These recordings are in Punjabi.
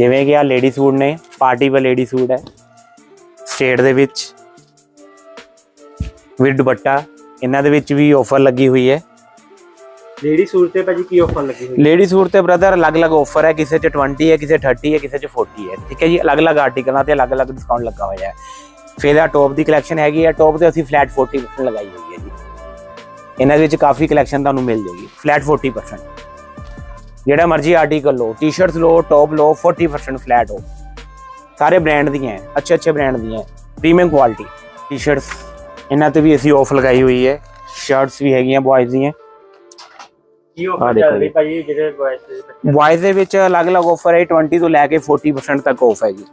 ਜਿਵੇਂ ਕਿ ਆ ਲੇਡੀ ਸੂਟ ਨੇ ਪਾਰਟੀ ਵੇ ਲੇਡੀ ਸੂਟ ਹੈ। ਸਟੇਟ ਦੇ ਵਿੱਚ ਵਿਦ ਦੁਪੱਟਾ ਇਹਨਾਂ ਦੇ ਵਿੱਚ ਵੀ ਆਫਰ ਲੱਗੀ ਹੋਈ ਹੈ। ਲੇਡੀ ਸੂਟ ਤੇ ਭਾਜੀ ਕੀ ਆਫਰ ਲੱਗੀ ਹੋਈ ਲੇਡੀ ਸੂਟ ਤੇ ਬ੍ਰਦਰ ਅਲੱਗ-ਅਲੱਗ ਆਫਰ ਹੈ ਕਿਸੇ 'ਚ 20 ਹੈ ਕਿਸੇ 'ਚ 30 ਹੈ ਕਿਸੇ 'ਚ 40 ਹੈ। ਠੀਕ ਹੈ ਜੀ ਅਲੱਗ-ਅਲੱਗ ਆਰਟੀਕਲਾਂ ਤੇ ਅਲੱਗ-ਅਲੱਗ ਡਿਸਕਾਊਂਟ ਲੱਗਾ ਹੋਇਆ ਹੈ। ਫਿਰ ਆ ਟੌਪ ਦੀ ਕਲੈਕਸ਼ਨ ਹੈਗੀ ਹੈ ਟੌਪ ਤੇ ਅਸੀਂ ਫਲੈਟ 40% ਲਗਾਈ ਹੋਈ ਹੈ ਜੀ। ਇਹਨਾਂ ਦੇ ਵਿੱਚ ਕਾਫੀ ਕਲੈਕਸ਼ਨ ਤੁਹਾਨੂੰ ਮਿਲ ਜਾਏਗੀ ਫਲੈਟ 40% ਜਿਹੜਾ ਮਰਜ਼ੀ ਆਰਟੀਕਲ ਲਓ ਟੀ-ਸ਼ਰਟਸ ਲਓ ਟੌਪ ਲਓ 40% ਫਲੈਟ ਹੋ। ਸਾਰੇ ਬ੍ਰਾਂਡ ਦੀਆਂ ਹੈ ਅੱਛੇ ਅੱਛੇ ਬ੍ਰਾਂਡ ਦੀਆਂ ਪ੍ਰੀਮੀਅਮ ਕੁਆਲਿਟੀ ਟੀ-ਸ਼ਰਟਸ ਇਹਨਾਂ ਤੇ ਵੀ ਅਸੀਂ ਆਫ ਲਗਾਈ ਹੋਈ ਹੈ। ਸ਼ਰਟਸ ਵੀ ਹੈਗੀਆਂ ਬॉयਜ਼ ਦੀਆਂ। ਕੀ ਆਫਰ ਚੱਲ ਰਹੀ ਭਾਈ ਜਿਹੜੇ ਬॉयਜ਼ ਦੇ ਵਿੱਚ ਅਲੱਗ-ਅਲੱਗ ਆਫਰ ਹੈ 20 ਤੋਂ ਲੈ ਕੇ 40% ਤੱਕ ਆਫ ਹੈ ਜੀ।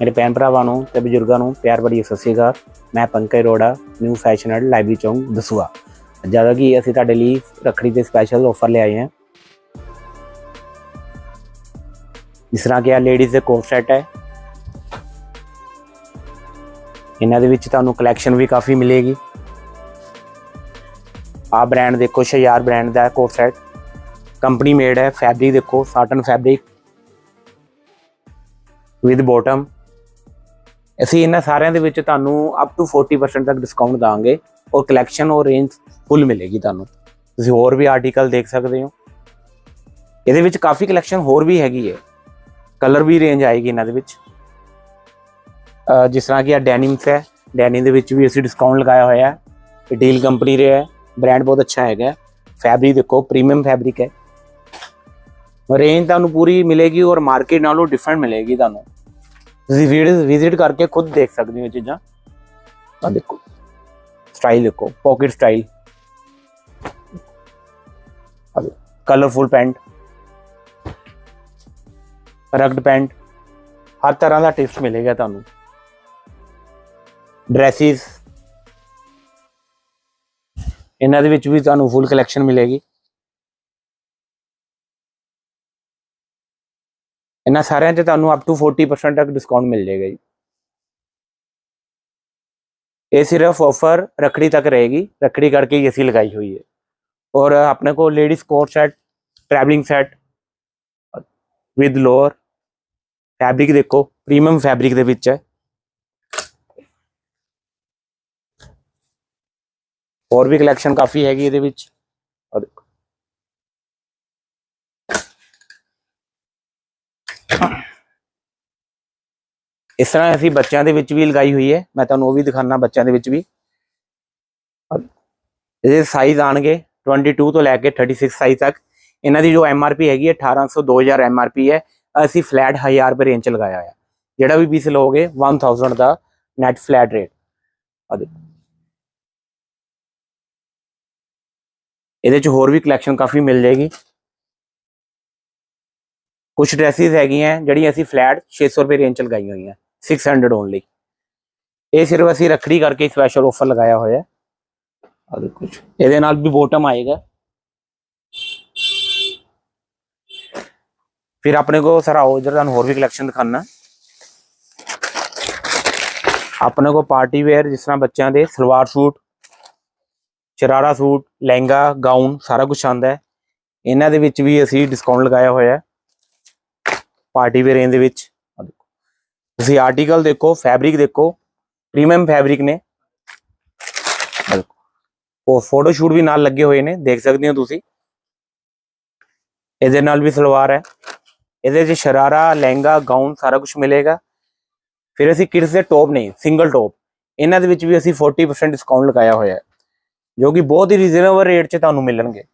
ਮੇਰੇ ਭੈਣ ਭਰਾਵਾਂ ਨੂੰ ਤੇ ਬਜ਼ੁਰਗਾਂ ਨੂੰ ਪਿਆਰ ਭਰੀ ਸਤਿ ਸ਼੍ਰੀ ਅਕਾਲ। ਮੈਂ Pankaj Arora new fashion library ਚੌਂਕ ਦਸੂਆ। ਜ਼ਿਆਦਾ ਕਿ ਅਸੀਂ ਤੁਹਾਡੇ ਲਈ ਰੱਖੜੀ ਦੇ ਸਪੈਸ਼ਲ ਆਫਰ ਲੈ ਆਏ ਹਾਂ ਜਿਸ ਤਰ੍ਹਾਂ ਕਿ ਆ ਲੇਡੀਜ਼ ਦੇ ਕੋਟ ਸੈਟ ਹੈ। ਇਹਨਾਂ ਦੇ ਵਿੱਚ ਤੁਹਾਨੂੰ ਕਲੈਕਸ਼ਨ ਵੀ ਕਾਫੀ ਮਿਲੇਗੀ। ਆ ਬ੍ਰਾਂਡ ਦੇਖੋ ਸ਼ਿਆਰ ਬ੍ਰਾਂਡ ਦਾ ਕੋਟ ਸੈਟ ਕੰਪਨੀ ਮੇਡ ਹੈ ਫੈਬਰਿਕ ਦੇਖੋ ਸਾਟਨ ਫੈਬਰਿਕ ਵਿਦ ਬਾਟਮ ਅਸੀਂ ਇਹਨਾਂ ਸਾਰਿਆਂ ਦੇ ਵਿੱਚ ਤੁਹਾਨੂੰ ਅਪ ਟੂ 40% ਤੱਕ ਡਿਸਕਾਊਂਟ ਦਾਂਗੇ ਔਰ ਕਲੈਕਸ਼ਨ ਔਰ ਰੇਂਜ ਫੁੱਲ ਮਿਲੇਗੀ ਤੁਹਾਨੂੰ। ਤੁਸੀਂ ਹੋਰ ਵੀ ਆਰਟੀਕਲ ਦੇਖ ਸਕਦੇ ਹੋ। ਇਹਦੇ ਵਿੱਚ ਕਾਫੀ ਕਲੈਕਸ਼ਨ ਹੋਰ ਵੀ ਹੈਗੀ ਹੈ। ਕਲਰ ਵੀ ਰੇਂਜ ਆਏਗੀ ਇਹਨਾਂ ਦੇ ਵਿੱਚ। ਜਿਸ ਤਰ੍ਹਾਂ ਕਿ ਆ ਡੈਨਿਮਸ ਹੈ। ਡੈਨਿਮ ਦੇ ਵਿੱਚ ਵੀ ਅਸੀਂ ਡਿਸਕਾਊਂਟ ਲਗਾਇਆ ਹੋਇਆ ਹੈ। ਇਹ ਡੀਲ ਕੰਪਨੀ ਰਿਹਾ ਹੈ। ਬ੍ਰਾਂਡ ਬਹੁਤ ਅੱਛਾ ਹੈਗਾ ਫੈਬਰਿਕ ਦੇਖੋ ਪ੍ਰੀਮੀਅਮ ਫੈਬਰਿਕ ਹੈ। ਰੇਂਜ ਤੁਹਾਨੂੰ ਪੂਰੀ ਮਿਲੇਗੀ ਔਰ ਮਾਰਕੀਟ ਨਾਲੋਂ ਡਿਫਰੈਂਟ ਮਿਲੇਗੀ ਤੁਹਾਨੂੰ। ਤੁਸੀਂ ਵਿਜ਼ਿਟ ਕਰਕੇ ਖੁਦ ਦੇਖ ਸਕਦੇ ਹੋ ਇਹ ਚੀਜ਼ਾਂ। ਆ ਦੇਖੋ। ਸਟਾਈਲ ਦੇਖੋ pocket style colourful pant rugged pant ਹਰ ਤਰ੍ਹਾਂ ਦਾ ਟਿਪਸ ਮਿਲੇਗਾ ਤੁਹਾਨੂੰ। ਡਰੈਸਿਸ ਇਹਨਾਂ ਦੇ ਵਿੱਚ ਵੀ ਤੁਹਾਨੂੰ ਫੁੱਲ ਕਲੈਕਸ਼ਨ ਮਿਲੇਗੀ। ਇਹਨਾਂ ਸਾਰਿਆਂ 'ਚ ਤੁਹਾਨੂੰ ਅਪ ਟੂ 40% ਤੱਕ ਡਿਸਕਾਊਂਟ ਮਿਲ ਜਾਏਗਾ ਜੀ। ਇਹ ਸਿਰਫ ਆਫਰ ਰਖੜੀ ਤੱਕ ਰਹੇਗੀ। ਰਖੜੀ ਕਰਕੇ ਹੀ ਅਸੀਂ ਲਗਾਈ ਹੋਈ ਹੈ। ਔਰ ਆਪਣੇ ਕੋਲ ladies coat set travelling set with lower fabric ਦੇਖੋ ਪ੍ਰੀਮੀਅਮ ਫੈਬਰਿਕ ਦੇ ਵਿੱਚ ਹੈ। ਹੋਰ ਵੀ ਕਲੈਕਸ਼ਨ ਕਾਫੀ ਹੈਗੀ ਇਹਦੇ ਵਿੱਚ। ਆਹ ਦੇਖੋ। ਇਸ ਤਰ੍ਹਾਂ ਅਸੀਂ ਬੱਚਿਆਂ ਦੇ ਵਿੱਚ ਵੀ ਲਗਾਈ ਹੋਈ ਹੈ ਮੈਂ ਤੁਹਾਨੂੰ ਉਹ ਵੀ ਦਿਖਾਣਾ ਬੱਚਿਆਂ ਦੇ ਵਿੱਚ ਵੀ ਆਹ ਇਹਦੇ ਸਾਈਜ਼ ਆਣਗੇ 22 ਤੋਂ ਲੈ ਕੇ 36 ਸਾਈਜ਼ ਤੱਕ ਇਹਨਾਂ ਦੀ ਜੋ ਐਮਆਰਪੀ ਹੈਗੀ ਹੈ 1800 2000 ਐਮਆਰਪੀ ਹੈ ਅਸੀਂ ਫਲੈਟ 1000 ਰੁਪਏ ਰੇਂਜ ਚ ਲਗਾਇਆ ਹੋਇਆ ਜਿਹੜਾ ਵੀ ਪੀਸ ਲਓਗੇ 1000 ਦਾ ਨੈਟ ਫਲੈਟ ਰੇਟ ਆ ਦੇਖੋ ਇਹਦੇ ਚ ਹੋਰ ਵੀ ਕਲੈਕਸ਼ਨ ਕਾਫੀ ਮਿਲ ਜਾਏਗੀ ਕੁਝ ਡਰੈਸਿਸ ਹੈਗੀਆਂ ਜਿਹੜੀਆਂ ਅਸੀਂ ਫਲੈਟ 600 ਰੁਪਏ ਰੇਂਜ ਚ ਲਗਾਈਆਂ ਹੋਈਆਂ 600 ਓਨਲੀ ਇਹ ਸਿਰਫ ਅਸੀਂ ਰੱਖੜੀ ਕਰਕੇ ਸਪੈਸ਼ਲ ਆਫਰ ਲਗਾਇਆ ਹੋਇਆ ਹੈ। ਆ ਦੇਖੋ। ਇਹਦੇ ਨਾਲ ਵੀ ਬੋਟਮ ਆਏਗਾ। ਫਿਰ ਆਪਣੇ ਕੋ ਸਾਰਾ ਜਿਹੜਾ ਤੁਹਾਨੂੰ ਹੋਰ ਵੀ ਕਲੈਕਸ਼ਨ ਦਿਖਾਣਾ ਆਪਣੇ ਕੋ ਪਾਰਟੀ ਵੇਅਰ ਜਿਸ ਤਰ੍ਹਾਂ ਬੱਚਿਆਂ ਦੇ salwar suit sharara suit lehenga gown ਸਾਰਾ ਕੁਝ ਆਂਦਾ ਹੈ। ਇਹਨਾਂ ਦੇ ਵਿੱਚ ਵੀ ਅਸੀਂ ਡਿਸਕਾਊਂਟ ਲਗਾਇਆ ਹੋਇਆ ਹੈ। ਪਾਰਟੀ ਵੇਅਰ ਰੇਂਜ ਦੇ ਵਿੱਚ। ਤੁਸੀਂ ਆਰਟੀਕਲ ਦੇਖੋ ਫੈਬਰਿਕ ਦੇਖੋ ਪ੍ਰੀਮੀਅਮ ਫੈਬਰਿਕ ਨੇ। ਉਹ ਫੋਟੋ ਸ਼ੂਟ ਵੀ ਨਾਲ ਲੱਗੇ ਹੋਏ ਨੇ, ਦੇਖ ਸਕਦੇ ਹੋ ਤੁਸੀਂ। ਇਹਦੇ ਨਾਲ ਵੀ ਸਲਵਾਰ ਹੈ। ਇਹਦੇ 'ਚ ਸ਼ਰਾਰਾ, ਲਹਿੰਗਾ ਗਾਊਨ ਸਾਰਾ ਕੁਝ ਮਿਲੇਗਾ। ਫਿਰ ਅਸੀਂ ਕਿਡਸ ਦੇ ਟੌਪ ਨਹੀਂ ਸਿੰਗਲ ਟੌਪ ਇਹਨਾਂ ਦੇ ਵਿੱਚ ਵੀ ਅਸੀਂ 40% ਡਿਸਕਾਊਂਟ ਲਗਾਇਆ ਹੋਇਆ ਹੈ, ਜੋ ਕਿ ਬਹੁਤ ਹੀ ਰੀਜ਼ਨੇਬਲ ਰੇਟ 'ਚ ਤੁਹਾਨੂੰ ਮਿਲਣਗੇ।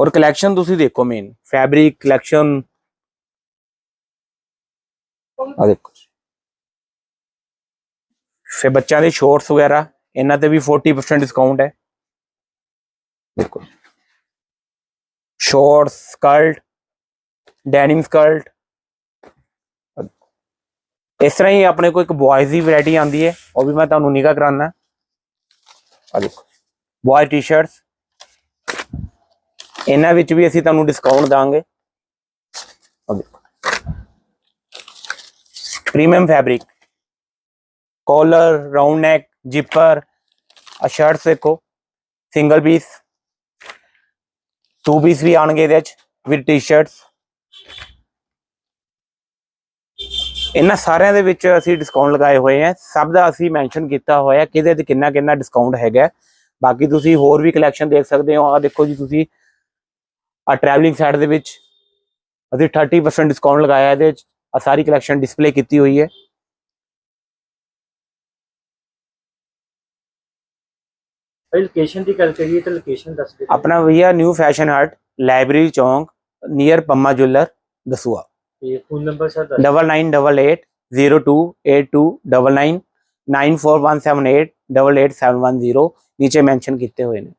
ਔਰ ਕਲੈਕਸ਼ਨ ਤੁਸੀਂ ਦੇਖੋ ਮੇਨ ਫੈਬਰਿਕ ਕਲੈਕਸ਼ਨ ਆ ਦੇਖੋ ਫਿਰ ਬੱਚਿਆਂ ਦੇ ਸ਼ੋਰਟਸ ਵਗੈਰਾ ਇਹਨਾਂ ਤੇ ਵੀ 40% ਡਿਸਕਾਊਂਟ ਹੈ। ਦੇਖੋ ਸ਼ੋਰਟਸ ਸਕਰਟ ਡੈਨਿਮ ਸਕਰਟ ਇਸ ਤਰ੍ਹਾਂ ਹੀ ਆਪਣੇ ਕੋਲ ਇੱਕ ਬॉयਜ਼ ਦੀ ਵੈਰਾਈਟੀ ਆਂਦੀ ਹੈ ਉਹ ਵੀ ਮੈਂ ਤੁਹਾਨੂੰ ਨਿਗਾ ਕਰਾਉਣਾ ਆ ਦੇਖੋ। ਬॉय ਟੀ-ਸ਼ਰਟਸ ਇਹਨਾਂ ਵਿੱਚ ਵੀ ਅਸੀਂ ਤੁਹਾਨੂੰ ਡਿਸਕਾਊਂਟ ਦਾਂਗੇ। ਆ ਦੇਖੋ। Premium fabric. Collar round neck zipper shirts ਦੇਖੋ। ਸਿੰਗਲ ਪੀਸ ਟੂ ਪੀਸ ਵੀ ਆਣਗੇ ਇਹਦੇ ਚ ਵਿਦ ਟੀ-ਸ਼ਰਟਸ ਇਹਨਾਂ ਸਾਰਿਆਂ ਦੇ ਵਿੱਚ ਅਸੀਂ ਡਿਸਕਾਊਂਟ ਲਗਾਏ ਹੋਏ ਆ। ਸਭ ਦਾ ਅਸੀਂ ਮੈਂਸ਼ਨ ਕੀਤਾ ਹੋਇਆ ਕਿਹਦੇ ਤੇ ਕਿੰਨਾ ਕਿੰਨਾ ਡਿਸਕਾਊਂਟ ਹੈਗਾ। ਬਾਕੀ ਤੁਸੀਂ ਹੋਰ ਵੀ ਕਲੈਕਸ਼ਨ ਦੇਖ ਸਕਦੇ ਹੋ। ਆ ਦੇਖੋ ਜੀ ਤੁਸੀਂ ਆ ਟਰੈਵਲਿੰਗ ਸਾਈਡ ਦੇ ਵਿੱਚ ਅਸੀਂ 30% ਡਿਸਕਾਊਂਟ ਲਗਾਇਆ ਇਹਦੇ ਵਿੱਚ। ਆ ਸਾਰੀ ਕਲੈਕਸ਼ਨ ਡਿਸਪਲੇ ਕੀਤੀ ਹੋਈ ਹੈ ਭਾਈ ਲੋਕੇਸ਼ਨ ਦੀ ਗੱਲ ਕਰੀਏ ਤਾਂ ਲੋਕੇਸ਼ਨ ਦੱਸ ਦਿਓ ਆਪਣਾ ਭਈਆ ਨਿਊ ਫੈਸ਼ਨ ਹਟ ਲਾਇਬ੍ਰੇਰੀ ਚੌਂਕ ਨੀਅਰ ਪੰਮਾ ਜੁਐਲਰ ਦਸੂਆ ਤੇ ਫੋਨ ਨੰਬਰ ਸਰ ਦੱਸ double nine double eight zero two eight two double nine nine four one seven eight double eight seven one zero ਨੀਚੇ ਮੈਂਸ਼ਨ ਕੀਤੇ ਹੋਏ ਨੇ